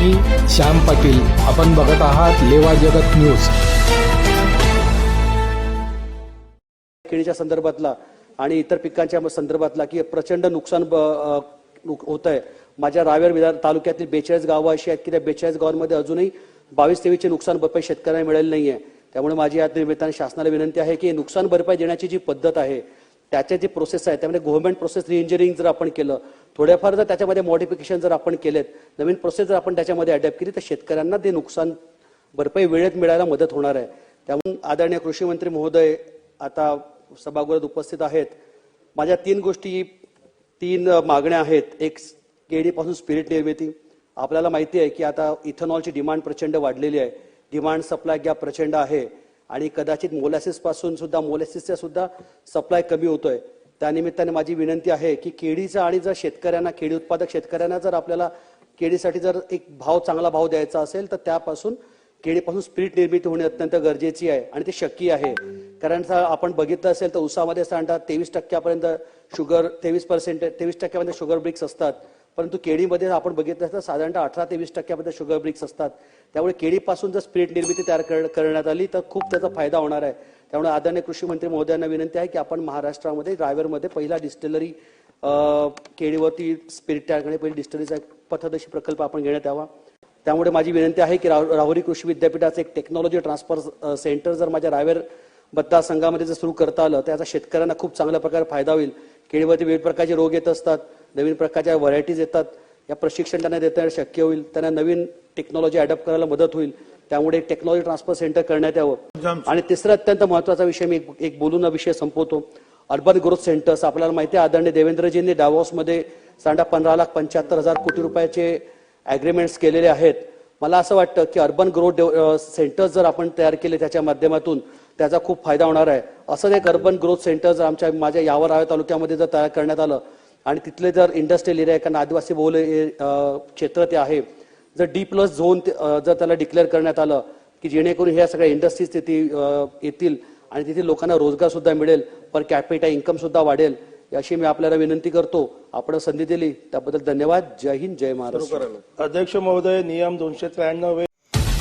मी श्याम पाटील. आपण बघत आहात लेवा जगत न्यूज. केळीच्या संदर्भातला आणि इतर पिकांच्या संदर्भातला की प्रचंड नुकसान होत आहे माझ्या रावेर विधान तालुक्यातील बेचाळीस गावं अशी आहेत की त्या बेचाळीस गावांमध्ये अजूनही बावीस तेवीसचे नुकसान भरपाई शेतकऱ्यांना मिळाली नाहीये. त्यामुळे माझी या निमित्ताने शासनाला विनंती आहे की नुकसान भरपाई देण्याची जी पद्धत आहे त्याचे जे प्रोसेस आहे त्यामध्ये गव्हर्नमेंट प्रोसेस रिइंजिनिअरिंग जर आपण केलं थोड्याफार जर त्याच्यामध्ये मॉडिफिकेशन जर आपण केलेत नवीन प्रोसेस जर आपण त्याच्यामध्ये अडॅप्ट केली तर शेतकऱ्यांना ते नुकसान भरपाई वेळेत मिळायला मदत होणार आहे. त्यामुळे आदरणीय कृषी मंत्री महोदय आता सभागृहात उपस्थित आहेत. माझ्या तीन गोष्टी तीन मागण्या आहेत. एक केळीपासून स्पिरिट निर्मिती. आपल्याला माहिती आहे की आता इथेनॉलची डिमांड प्रचंड वाढलेली आहे. डिमांड सप्लाय गॅप प्रचंड आहे. आणि कदाचित मोलॅसिसपासून सुद्धा मोलॅसिसचा सुद्धा सप्लाय कमी होतोय. त्यानिमित्ताने माझी विनंती आहे की केळीचा आणि जर शेतकऱ्यांना केळी उत्पादक शेतकऱ्यांना जर आपल्याला केळीसाठी जर एक भाव चांगला भाव द्यायचा असेल तर त्यापासून केळीपासून स्पिरिट निर्मिती होणे अत्यंत गरजेची आहे आणि ते शक्य आहे. कारण आपण बघितलं असेल तर उसामध्ये सांडा तेवीस टक्क्यापर्यंत शुगर तेवीस पर्सेंट तेवीस टक्क्यापर्यंत शुगर ब्रिक्स असतात. परंतु केळीमध्ये आपण बघितलं तर साधारणतः अठरा ते वीस टक्क्यामध्ये शुगर ब्रिक्स असतात. त्यामुळे केळीपासून जर स्पिरिट निर्मिती तयार कर- करण्यात आली तर खूप त्याचा फायदा होणार आहे. त्यामुळे आदरणीय कृषी मंत्री महोदयांना विनंती आहे की आपण महाराष्ट्रामध्ये ड्रायव्हरमध्ये पहिला डिस्टिलरी केळीवरती स्पिरिट तयार करणे पहिली डिस्टिलरीचा एक पथदर्शी प्रकल्प आपण घेण्यात यावा. त्यामुळे माझी विनंती आहे की राव- राहुरी कृषी विद्यापीठाचं एक टेक्नॉलॉजी ट्रान्सफर सेंटर जर माझ्या रावेर मतदारसंघामध्ये जर सुरू करता आलं त्याचा शेतकऱ्यांना खूप चांगल्या प्रकारे फायदा होईल. केळीवरती विविध प्रकारचे रोग येत असतात. नवीन प्रकारच्या व्हरायटीज येतात. या प्रशिक्षण त्यांना देता शक्य होईल. त्यांना नवीन टेक्नॉलॉजी अडॉप्ट करायला मदत होईल. त्यामुळे टेक्नॉलॉजी ट्रान्सफर सेंटर करण्यात यावं. आणि तिसरा अत्यंत महत्त्वाचा विषय मी एक- बोलून हा विषय संपवतो. अर्बन ग्रोथ सेंटर्स आपल्याला माहिती आहे आदरणीय देवेंद्रजींनी डावॉसमध्ये साडा पंधरा लाख पंच्याहत्तर हजार कोटी रुपयाचे अग्रीमेंट्स केलेले आहेत. मला असं वाटतं की अर्बन ग्रोथ सेंटर्स जर आपण तयार केले त्याच्या माध्यमातून त्याचा खूप फायदा होणार आहे. असं एक अर्बन ग्रोथ सेंटर जर आमच्या माझ्या यावर तालुक्यामध्ये जर तयार करण्यात आलं आणि तिथले जर इंडस्ट्रियल एरिया कारण आदिवासी बहुल क्षेत्र ते आहे जर डी प्लस झोन जर त्याला डिक्लेअर करण्यात आलं की जेणेकरून ह्या सगळ्या इंडस्ट्रीज तिथे येतील आणि तिथे लोकांना रोजगार सुद्धा मिळेल पर कॅपिटा इन्कम सुद्धा वाढेल अशी मी आपल्याला विनंती करतो. आपण संधी दिली त्याबद्दल धन्यवाद. जय हिंद जय महाराष्ट्र. अध्यक्ष महोदय नियम दोनशे त्र्याण्णव.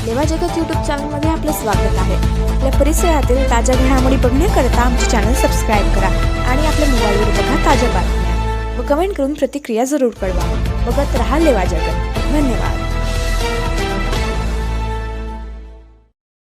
लेवा जगत यूट्यूब चॅनलमध्ये आपलं स्वागत आहे. आपल्या परिसरातील ताज्या घडामोडी बघण्याकरता आमचे चॅनल सबस्क्राईब करा आणि आपल्या मोबाईलवर बघा ताज्या बातम्या. व कमेंट करून प्रतिक्रिया जरूर कळवा. बघत राहा लेवा जगत धन्यवाद.